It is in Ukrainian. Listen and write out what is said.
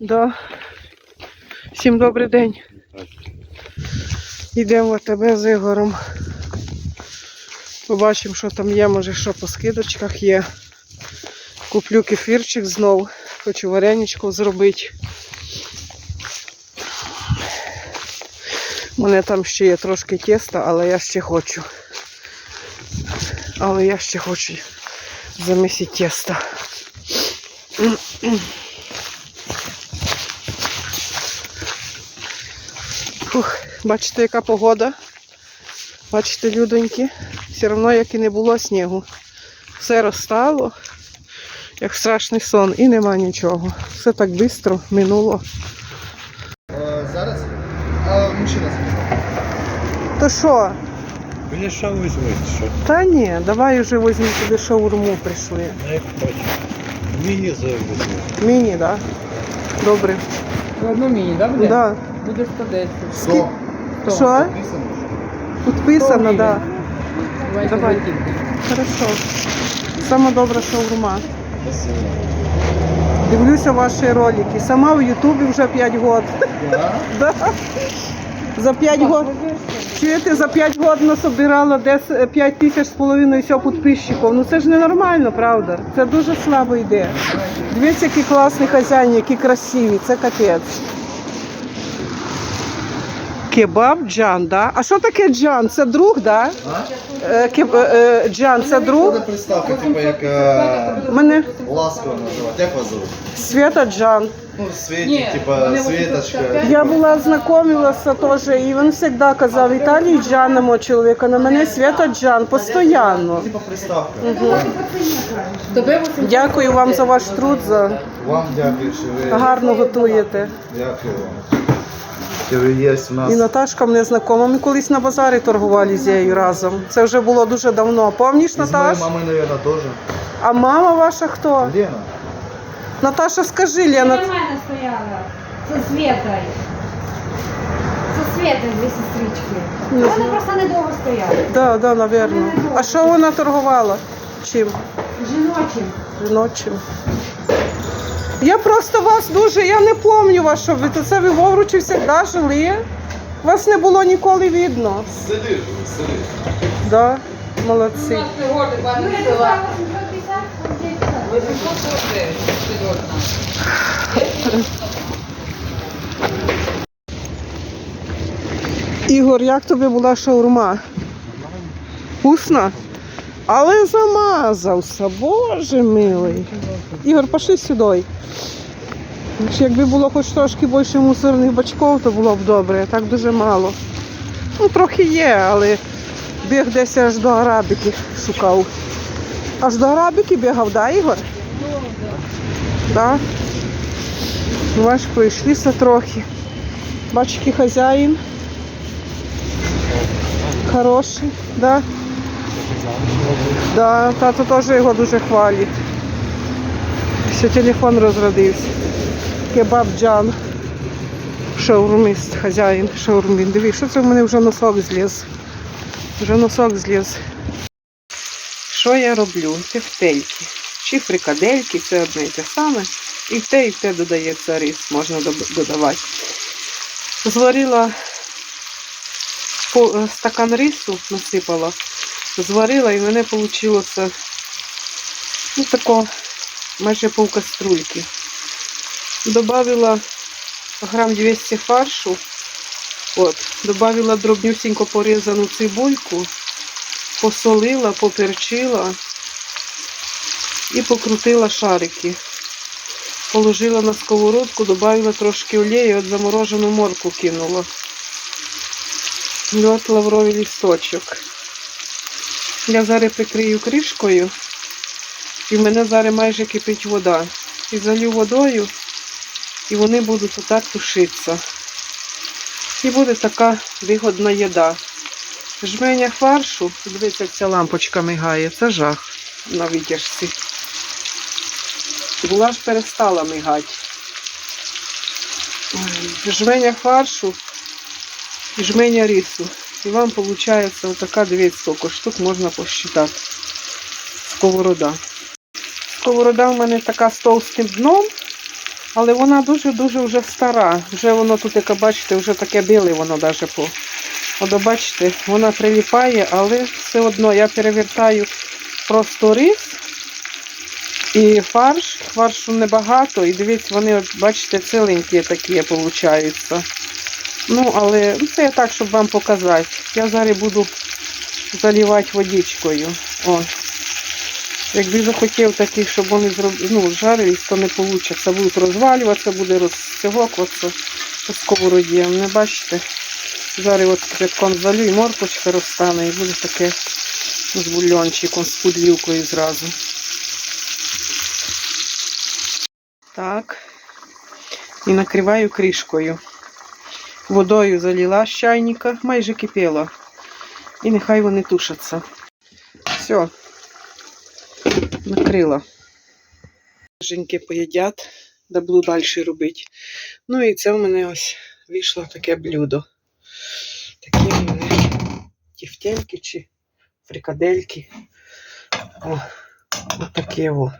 Да. Всім добрий день. Йдемо в АТБ з Ігорем. Побачимо, що там є, може, що по скидочках є. Куплю кефірчик знов. Хочу вареничку зробити. У мене там ще є трошки тіста, але я ще хочу. Але я ще хочу замісити тісто. Бачите, яка погода. Бачите, людоньки, все одно, як і не було снігу. Все розстало, як страшний сон, і нема нічого. Все так швидко минуло. Е, Зараз а, мужчина. То що? Мені що візьмуть, що? Та ні, давай вже візьмемо тобі шаурму прийшли. Ну, як хочу. Міні завезу. Міні, так? Да? Добре. Одну міні, да, буде? Да. Буде 110. Сто. Що? Підписано, так. Давай. Хорошо. Сама добра шаурма. Дивлюся ваші ролики. Сама в Ютубі вже 5 років. Да? За 5 років. Чуєте, за 5 років насобирала десь 5 тисяч з половиною всього підписчиків. Ну це ж ненормально, правда? Це дуже слабо йде. Дивіться, які класні хазяїни, які красиві, це капець. Кебаб Джан, да? А що таке Джан? Це друг, да? А? Е, кеб, е, е, Джан, це друг? Приставка, типу як е, Мене ласково називати. Як вас зовут? Свята Джан. Ну, Світі, Ні, типа Світочка. Я була знайомилася теж, і він завжди казав Віталій Джан мого чоловіка, на мене Свята Джан, постійно. Типа приставка. Тебе 800. Дякую вам за ваш труд, за Вам дякую, що ви гарно готуєте. дякую вам. Є у нас. І Наташка мене знайома. Ми колись на базарі торгували з нею разом. Це вже було дуже давно. Помніш, І з моєю мамою, мабуть, теж. А мама ваша хто? Лена. Наташа, скажи, Лена. мене стояла. Це Свєта. Це Свєта дві сестрички. Не Вони знаю. просто недовго стояли. Да, да, напевно. А що вона торгувала? Чим? Жіночим. Жіночим. Я просто вас дуже, я не пам'ятаю вас, що ви це ви в Овручі завжди жили. Вас не було ніколи видно. Сиди, сиди. Да, молодці. сьогодні пані я села. казала, 750, 750. 849 сьогодні. Ігор, як тобі була шаурма? Вкусна? Але замазався, боже милий. Ігор, пошли сюди. Якби було хоч трошки більше мусорних бачків, то було б добре, так дуже мало. Ну, трохи є, але біг десь аж до арабіки шукав. Аж до арабіки бігав, да, Ігор? Да. Бач, пройшлися трохи. Бач, хазяїн. Хороший, да? Да, тато теж його дуже хвалить. Ще телефон розрядився. Кебаб Джан. Шаурмист, хазяїн шаурмін. Дивись, що це в мене вже носок зліз. Вже носок зліз. Що я роблю? Тефтельки. Чи фрикадельки, це одне і те саме. І в те, і в те додається рис, можна додавати. Зварила е, стакан рису насипала, зварила і в мене вийшло ну, тако, майже пів каструльки. Добавила грам 200 фаршу, от, добавила дробнюсінько порізану цибульку, посолила, поперчила і покрутила шарики. Положила на сковородку, добавила трошки олії, от заморожену морку кинула льот лавровий лісточок. Я зараз прикрию кришкою, і в мене зараз майже кипить вода. І залю водою, і вони будуть отак тушитися. І буде така вигодна їда. Жменя фаршу, дивіться, ця лампочка мигає, це жах на витяжці. Була ж перестала мигати. Жменя фаршу і жменя рису. І вам виходить така, дивіться, скільки штук можна посчитати. Сковорода. Сковорода в мене така з товстим дном. Але вона дуже-дуже вже стара. Вже воно тут, як бачите, вже таке біле воно даже по. От бачите, вона приліпає, але все одно я перевертаю просто рис і фарш. Фаршу небагато. І дивіться, вони, от, бачите, ціленькі такі получаються. Ну, але це я так, щоб вам показати. Я зараз буду заливати водичкою. О. Якби захотів такий, щоб вони ну, жарились, то не вийде. Будуть розвалюватися, буде розцягокуватися по сковороді. Не бачите? Зараз от кипятком залю і моркочка розтане, і буде таке з бульончиком, з пудлівкою зразу. Так. І накриваю кришкою. Водою залила з чайника, майже кипіла. І нехай вони тушаться. Все. Накрила. Женьки поїдять, да буду далі робити. Ну і це в мене ось вийшло таке блюдо. Такі в мене тівтельки чи фрикадельки. О, от таке о.